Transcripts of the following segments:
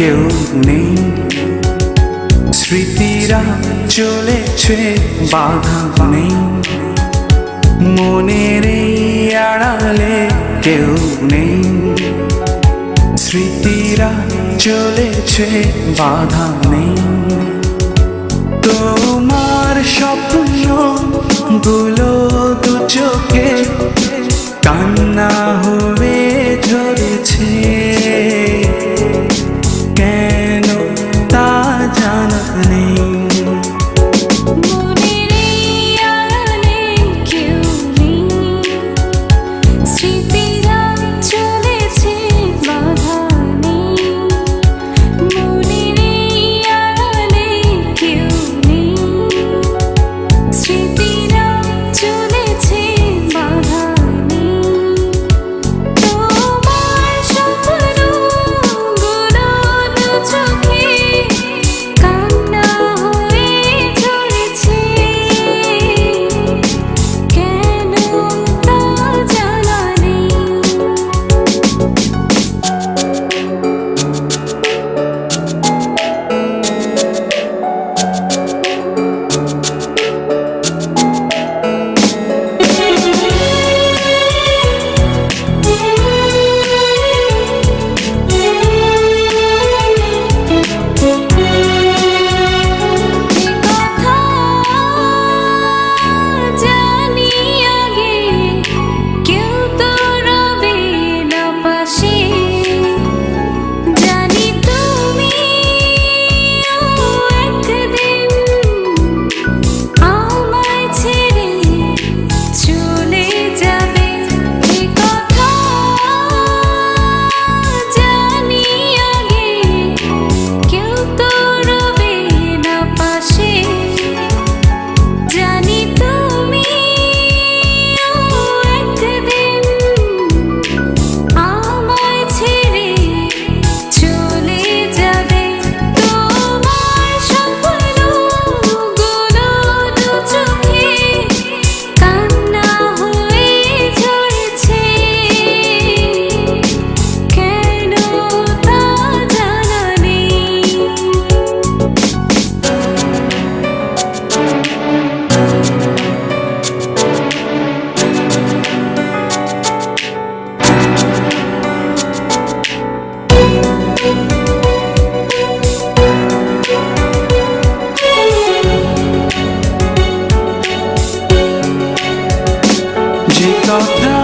কেউ নেই। স্মৃতিরা চলেছে, বাধা নেই। মনের আড়ালে কেউ নেই। স্মৃতিরা চলেছে, বাধা নেই। তোমার স্বপ্নগুলো কথা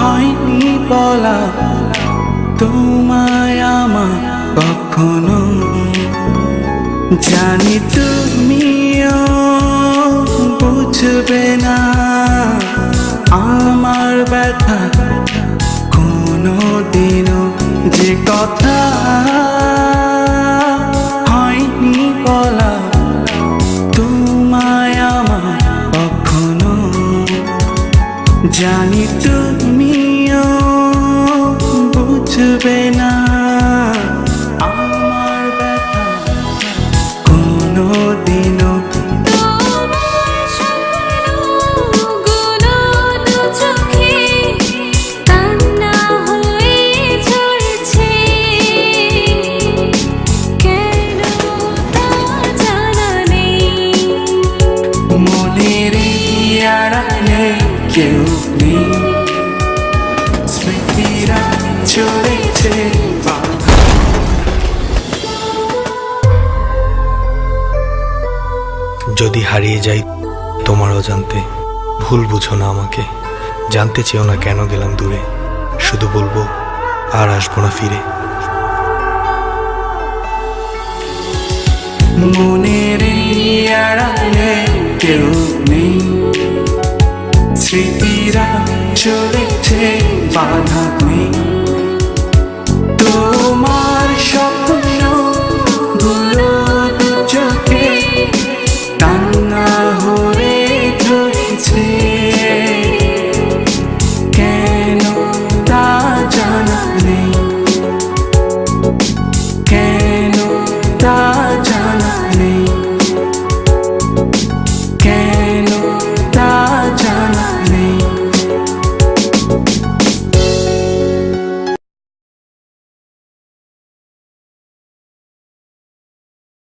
হয়নি বলা। তোমায় আমার কখনো জানি তুমিও বুঝবে না। আমার ব্যথা জানি তুমিও বুঝবে না। চলেছে বাধা যদি হারিয়ে যাই তোমার অজান্তে ভুল বুঝো না আমাকে। জানতে চেও না কেন গেলাম দূরে। শুধু বলব, আর আসব না ফিরে। মনের আড়ালে কেউ নেই। স্মৃতিরা চলেছে বাধা নেই।